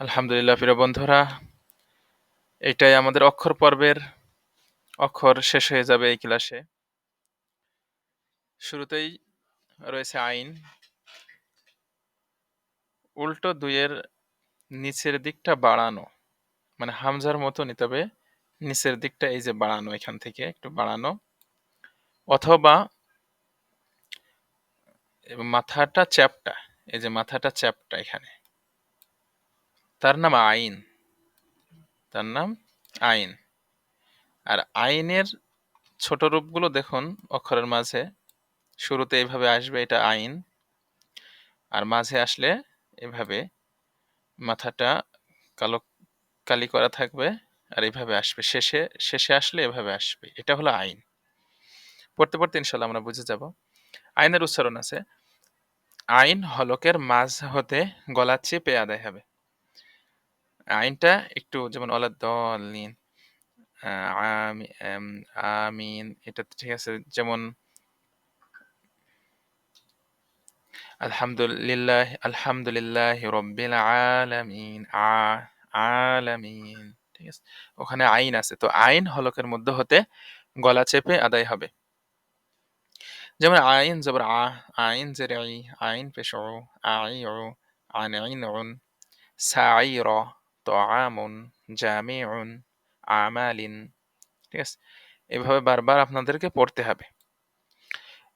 আলহামদুলিল্লাহ, প্রিয় বন্ধুরা, এটাই আমাদের অক্ষর পর্বের, অক্ষর শেষ হয়ে যাবে এই ক্লাসে। শুরুতেই রয়েছে আইন। উল্টো দুইয়ের নিচের দিকটা বাড়ানো মানে হামজার মতো নিতে হবে, নিচের দিকটা এই যে বাড়ানো এখান থেকে, একটু বাড়ানো। অথবা মাথাটা চ্যাপটা। এই যে মাথাটা চ্যাপটা এখানে। তার নাম আইন। তার নাম আইন। আর আইনের ছোট রূপগুলো দেখুন অক্ষরের মাঝে। শুরুতে এইভাবে আসবে, এটা আইন। আর মাঝে আসলে এভাবে মাথাটা কালো, কালি করা থাকবে আর এইভাবে আসবে। শেষে শেষে আসলে এভাবে আসবে। এটা হলো আইন। পড়তে পড়তে ইনশাল্লাহ আমরা বুঝে যাব। আইনের উচ্চারণ আছে। আইন হলকের মাঝ হতে গলা চেপে আদায় হবে। আইনটা একটু যেমন আমিন। এটা ঠিক আছে। যেমন, আলহামদুলিল্লাহ আলহামদুলিল্লাহ রব্বিল আলামিন, আ, আলামিন। ঠিক আছে? ওখানে আইন আছে। তো আইন হলকের মধ্যে হতে গলা চেপে আদায় হবে। যেমন আইন জবর আ আইন জের আইন পেশ আই আন আইন সাইর তাআমুন আমালিন ঠিক আছে؟ এভাবে বারবার আপনাদেরকে পড়তে হবে।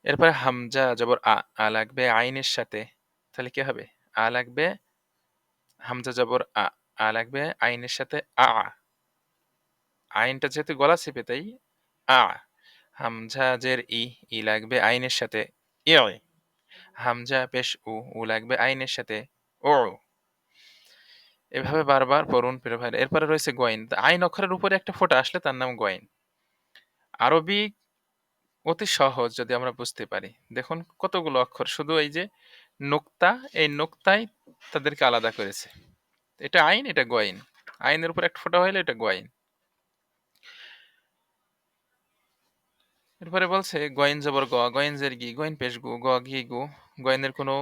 এরপরে হামজা, জবর আ আ লাগবে আইনের সাথে। তাহলে কি হবে? আ লাগবে, হামজা, জবর আ আ লাগবে আইনের সাথে আ। আইনটা যেহেতু গলা চেপে, তাই আ। হামজা জের ই ই লাগবে আইনের সাথে, ই হামজা পেশ উ উ লাগবে আইনের সাথে, ও এভাবে বারবার পড়ুন প্রিয় এরপরে রয়েছে গোয়াইন আইন অক্ষরের উপরে একটা ফোঁটা আসলে তার নাম গোয়াইন আরবি অতি সহজ যদি আমরা বুঝতে পারি। দেখুন কতগুলো অক্ষর। শুধু এই যে নোক্তা, এই নোক্তাই তাদেরকে আলাদা করেছে। এটা আইন, এটা গোয়াইন আইনের উপর একটা ফোঁটা হইলে এটা গোয়াইন এরপরে বলছে, গয়েন জবর গ গয়েন জের গি, গয়েন পেশ গু গ ঘি গু। গয়েনের কোনো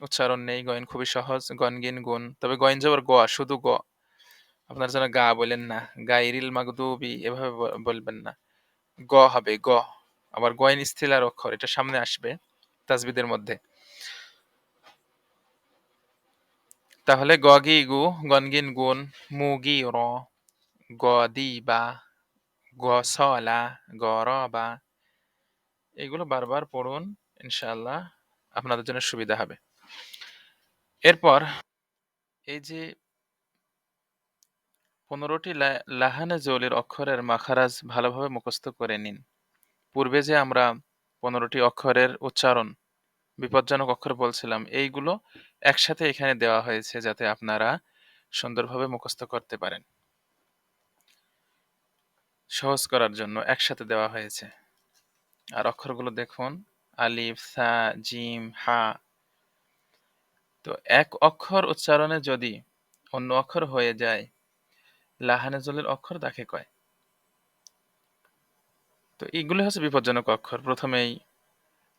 উচ্চারণ নেই, গয়েন খুবই সহজ, গন গিন গুন তবে গয়েন জবর গ শুধু গ আপনার যেন গা বলেন না গা ইরিল মাগদুবি এভাবে বলবেন না। গ হবে, গ। আবার গয়েন স্থিলার অক্ষর, এটা সামনে আসবে তাজবিদের মধ্যে। তাহলে গ গি গু গনগিন গুন মুগি র, গ দি বা, গ সলা গ র বা। এগুলো বারবার পড়ুন, ইনশাআল্লাহ আপনাদের জন্য সুবিধা হবে। এরপর এই যে পনেরোটি লাহানে জলির অক্ষরের মাখারাজ ভালোভাবে মুখস্থ করে নিন। পূর্বে যে আমরা পনেরোটি অক্ষরের উচ্চারণ, বিপজ্জনক অক্ষর বলছিলাম, এইগুলো একসাথে এখানে দেওয়া হয়েছে যাতে আপনারা সুন্দরভাবে মুখস্থ করতে পারেন। সহজ করার জন্য একসাথে দেওয়া হয়েছে। আর অক্ষরগুলো দেখুন। আলিফ, সা, জিম, হা। তো এক অক্ষর উচ্চারণে যদি অন্য অক্ষর হয়ে যায়, লাহানে জলের অক্ষর তাকে কয়। তো এইগুলো হচ্ছে বিপজ্জনক অক্ষর। প্রথমেই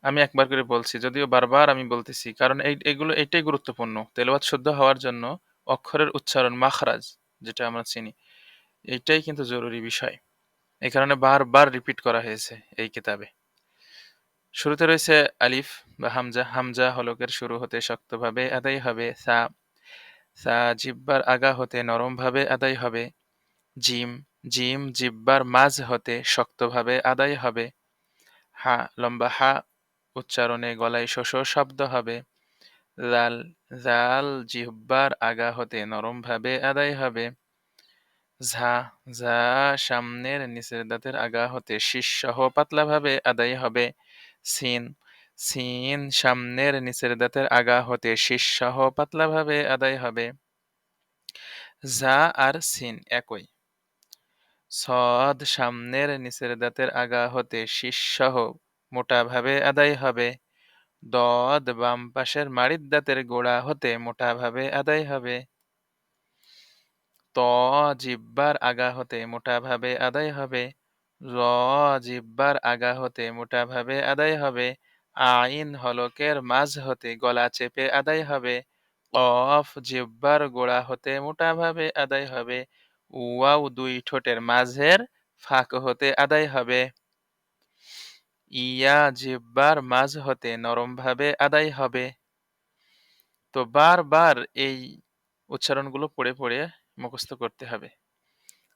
আমি একবার করে বলছি, যদিও বারবার আমি বলতেছি, কারণ এই, এগুলো, এটাই গুরুত্বপূর্ণ। তেলবাদ শুদ্ধ হওয়ার জন্য অক্ষরের উচ্চারণ মাখরাজ, যেটা আমরা চিনি এইটাই কিন্তু জরুরি বিষয়। এই কারণে বারবার রিপিট করা হয়েছে এই কিতাবে। শুরুতে রয়েছে আলিফ বা হামজা। হামজা হলকের শুরু হতে শক্তভাবে আদায় হবে। সা সা জিব্বার আগা হতে নরমভাবে আদায় হবে। জিম জিম জিব্বার মাঝ হতে শক্তভাবে আদায় হবে। হা, লম্বা হা, উচ্চারণে গলায় শোষ শব্দ হবে। জাল জাল জিহ্বার আগা হতে নরমভাবে আদায় হবে। ঝা ঝা, সামনের নিচের দাঁতের আগা হতে শীর্ষসহ পাতলাভাবে আদায় হবে। সিন সিন, সামনের নিচের দাঁতের আগা হতে শীর্ষসহ পাতলাভাবে আদায় হবে। ঝা আর সিন একই। সদ, সামনের নিচের দাঁতের আগা হতে শীর্ষসহ মোটাভাবে আদায় হবে। দদ বাম পাশের মাড়ির দাঁতের গোড়া হতে মোটাভাবে আদায় হবে। ত জিব্বার আগা হতে মোটাভাবে আদায় হবে। র জিব্বার আগা হতে মোটাভাবে আদায় হবে। আইন হলকের মাঝ হতে গলা চেপে আদায় হবে। অফ জিহ্বার গোড়া হতে মোটাভাবে আদায় হবে। ওয়াও দুই ঠোঁটের মাঝের ফাঁক হতে আদায় হবে। ইয়া জিহ্বার মাঝ হতে নরমভাবে আদায় হবে। তো বারবার এই উচ্চারণগুলো পড়ে পড়ে মুখস্থ করতে হবে।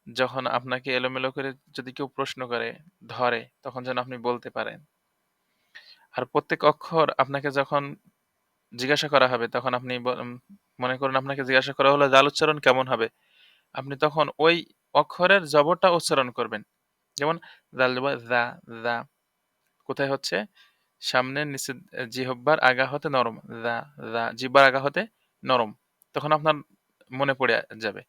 যখন আপনাকে এলোমেলো করে যদি কেউ প্রশ্ন করে, ধরে, তখন যেন আপনি বলতে পারেন। আর প্রত্যেক অক্ষর আপনাকে যখন জিজ্ঞাসা করা হবে, তখন আপনি মনে করুন আপনাকে জিজ্ঞাসা করা হলো জাল উচ্চারণ কেমন হবে? আপনি তখন ওই অক্ষরের জবরটা উচ্চারণ করবেন। যেমন জাল জবর জা কোথায় হচ্ছে? সামনে নিচে জিহব্বার আগা হতে নরম। জা জা জিহ্বার আগা হতে নরম। তখন আপনার মনে পড়ে যাবে।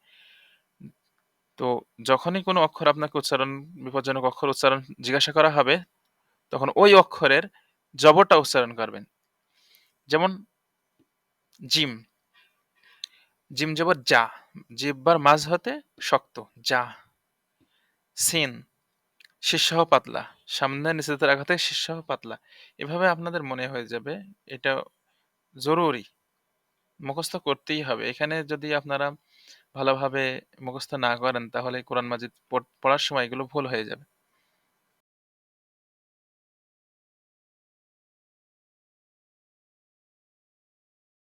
তো যখনই কোনো অক্ষর আপনাকে উচ্চারণ, বিপজ্জনক অক্ষর উচ্চারণ জিজ্ঞাসা করা হবে, তখন ওই অক্ষরের জবরটা উচ্চারণ করবেন। যেমন, জিম। জিম জবর যা। জিব্বার মাঝ হতে শক্ত, যা। সিন। শীর্ষহ পাতলা। সামনে নিচেতে রাখাতে শীর্ষহ পাতলা। এভাবে আপনাদের মনে হয়ে যাবে, এটা জরুরি। মুখস্থ করতেই হবে। এখানে যদি আপনারা ভালোভাবে মুখস্থ না করেন, তাহলে কোরআন মাজিদ পড়- পড়ার সময় এগুলো ভুল হয়ে যাবে।